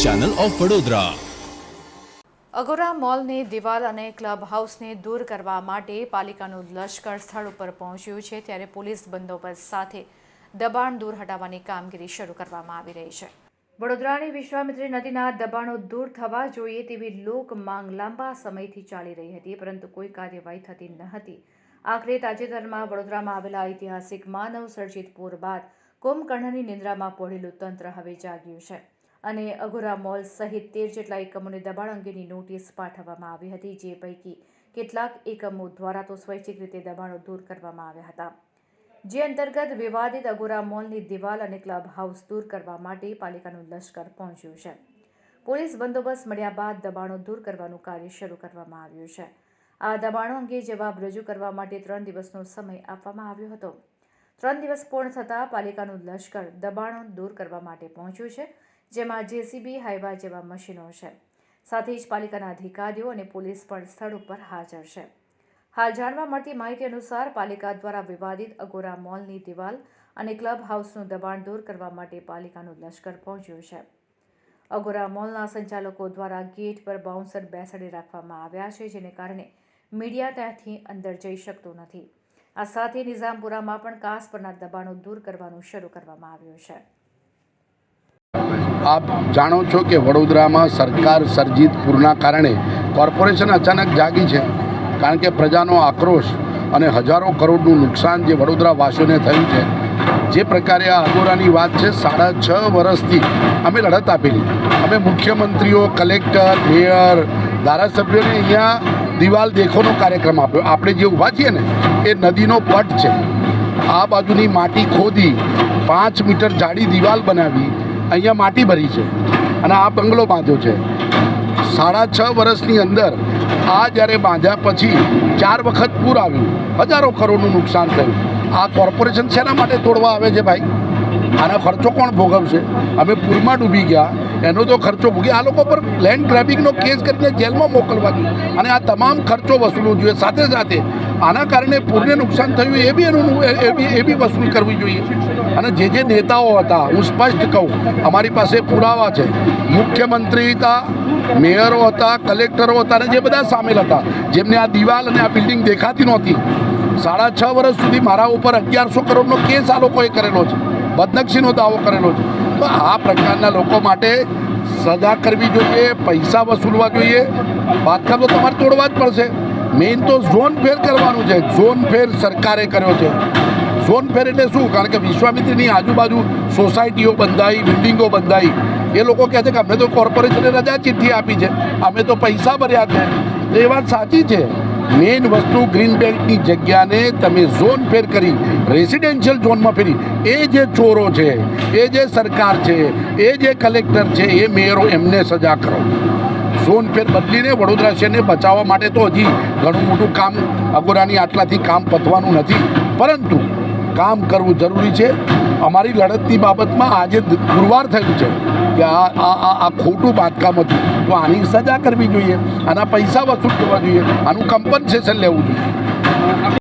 Channel of Vadodara Agora મોલની દિવાલ અને ક્લબ હાઉસને દૂર કરવા માટે પાલિકાનું લશ્કર સ્થળ ઉપર પહોંચ્યું છે, ત્યારે પોલીસ બંદોબસ્ત સાથે દબાણ દૂર હટાવવાની કામગીરી શરૂ કરવામાં આવી રહી છે. વડોદરાની વિશ્વામિત્રી નદીના દબાણો દૂર થવા જોઈએ તેવી લોક માંગ લાંબા સમયથી ચાલી રહી હતી, પરંતુ કોઈ કાર્યવાહી થતી ન હતી. આખરે તાજેતરમાં વડોદરામાં આવેલા ઐતિહાસિક માનવ સર્જિત પૂર બાદ કુંભકર્ણની નિંદ્રામાં પોઢેલું તંત્ર હવે જાગ્યું છે. અને અઘોરા મોલ સહિત તેર જેટલા એકમોને દબાણ અંગેની નોટિસ પાઠવવામાં આવી હતી, જે પૈકી કેટલાક એકમો દ્વારા તો સ્વૈચ્છિક રીતે દબાણો દૂર કરવામાં આવ્યા હતા. જે અંતર્ગત વિવાદિત અગોરા મોલની દિવાલ અને ક્લબ હાઉસ દૂર કરવા માટે પાલિકાનું લશ્કર પહોંચ્યું છે. પોલીસ બંદોબસ્ત મળ્યા બાદ દબાણો દૂર કરવાનું કાર્ય શરૂ કરવામાં આવ્યું છે. આ દબાણો અંગે જવાબ રજૂ કરવા માટે ત્રણ દિવસનો સમય આપવામાં આવ્યો હતો. ત્રણ દિવસ પૂર્ણ થતાં પાલિકાનું લશ્કર દબાણો દૂર કરવા માટે પહોંચ્યું છે, જેમાં જેસીબી હાઇવા જેવા મશીનો છે. સાથે જ પાલિકાના અધિકારીઓ અને પોલીસ પણ સ્થળ ઉપર હાજર છે. હાલ જાણવા મળતી માહિતી અનુસાર પાલિકા દ્વારા વિવાદિત અગોરા મોલની દિવાલ અને ક્લબ હાઉસનું દબાણ દૂર કરવા માટે પાલિકાનું લશ્કર પહોંચ્યું છે. અગોરા મોલના સંચાલકો દ્વારા ગેટ પર બાઉન્સર બેસાડી રાખવામાં આવ્યા છે, જેને કારણે મીડિયા ત્યાંથી અંદર જઈ શકતું નથી. આ સાથે નિઝામપુરામાં પણ કાસ પરના દબાણો દૂર કરવાનું શરૂ કરવામાં આવ્યું છે. આપ જાણો છો કે વડોદરામાં સરકાર સર્જિત પૂરના કારણે કોર્પોરેશન અચાનક જાગી છે, કારણ કે પ્રજાનો આક્રોશ અને હજારો કરોડનું નુકસાન જે વડોદરા વાસીઓને થયું છે, જે પ્રકારે આ અગોરાની વાત છે, સાડા છ વર્ષથી અમે લડત આપેલી. અમે મુખ્યમંત્રીઓ, કલેક્ટર, મેયર, ધારાસભ્યોને અહીંયા દિવાલ દેખોનો કાર્યક્રમ આપ્યો. આપણે જે ઊભા છીએ ને, એ નદીનો પટ છે. આ બાજુની માટી ખોદી, પાંચ મીટર જાડી દિવાલ બનાવી, અહીંયા માટી ભરી છે અને આ બંગલો બાંધ્યો છે. સાડા છ વર્ષની અંદર આ જ્યારે બાંધ્યા પછી ચાર વખત પૂર આવ્યું. હજારો કરોડનું નુકસાન થયું. આ કોર્પોરેશન શેના માટે તોડવા આવે છે ભાઈ? આનો ખર્ચો કોણ ભોગવશે? અમે પૂરમાં ડૂબી ગયા. એનો તો ખર્ચો ભૂગી આ લોકો પર લેન્ડ ગ્રેબિંગનો કેસ કરીને જેલમાં મોકલવા અને આ તમામ ખર્ચો વસૂલવો જોઈએ. સાથે સાથે આના કારણે પૂરને નુકસાન થયું એ બી એનું એ બી એ બી વસૂલ કરવી જોઈએ. અને જે જે નેતાઓ હતા, હું સ્પષ્ટ કહું, અમારી પાસે પુરાવા છે. મુખ્યમંત્રી હતા, મેયરો હતા, કલેક્ટરો હતા અને જે બધા સામેલ હતા. જેમને આ દિવાલ અને આ બિલ્ડિંગ દેખાતી નહોતી. સાડા છ વર્ષ સુધી મારા ઉપર અગિયારસો કરોડનો કેસ આ લોકોએ કરેલો છે. બદનક્ષીનો દાવો કરેલો છે. આ પ્રકારના લોકો માટે સજા કરવી જોઈએ, પૈસા વસૂલવા જોઈએ. બાંધકામ તો તમારે તોડવા જ પડશે. મેઇન તો ઝોન ફેર કરવાનું છે. ઝોન ફેર સરકારે કર્યો છે. ઝોન ફેર એટલે શું? કારણ કે વિશ્વામિત્રીની આજુબાજુ સોસાયટીઓ બંધાઈ, બિલ્ડિંગો બંધાઈ. એ લોકો કહે છે કે અમે તો કોર્પોરેશને રજા ચિઠ્ઠી આપી છે. અમે તો પૈસા ભર્યા છે. એ વાત સાચી છે. મેઇન વસ્તુ ગ્રીન બેલ્ટની જગ્યાને તમે ઝોન ફેર કરી રેસિડેન્શિયલ ઝોનમાં ફેરી. એ જે ચોરો છે, એ જે સરકાર છે, એ જે કલેક્ટર છે, એ મેયરો એમને સજા કરો. ઝોન ફેર બદલીને વડોદરા શહેરને બચાવવા માટે તો હજી ઘણું મોટું કામ, અગોરાની આટલાથી કામ પતવાનું નથી. પરંતુ કામ કરવું જરૂરી છે. અમારી લડતની બાબતમાં આજે પુરવાર થયું છે કે આ આ આ ખોટું બાંધકામ હતું. તો આની સજા કરવી જોઈએ, આના પૈસા વસૂલ કરવા જોઈએ, આનું કમ્પન્સેશન લેવું જોઈએ.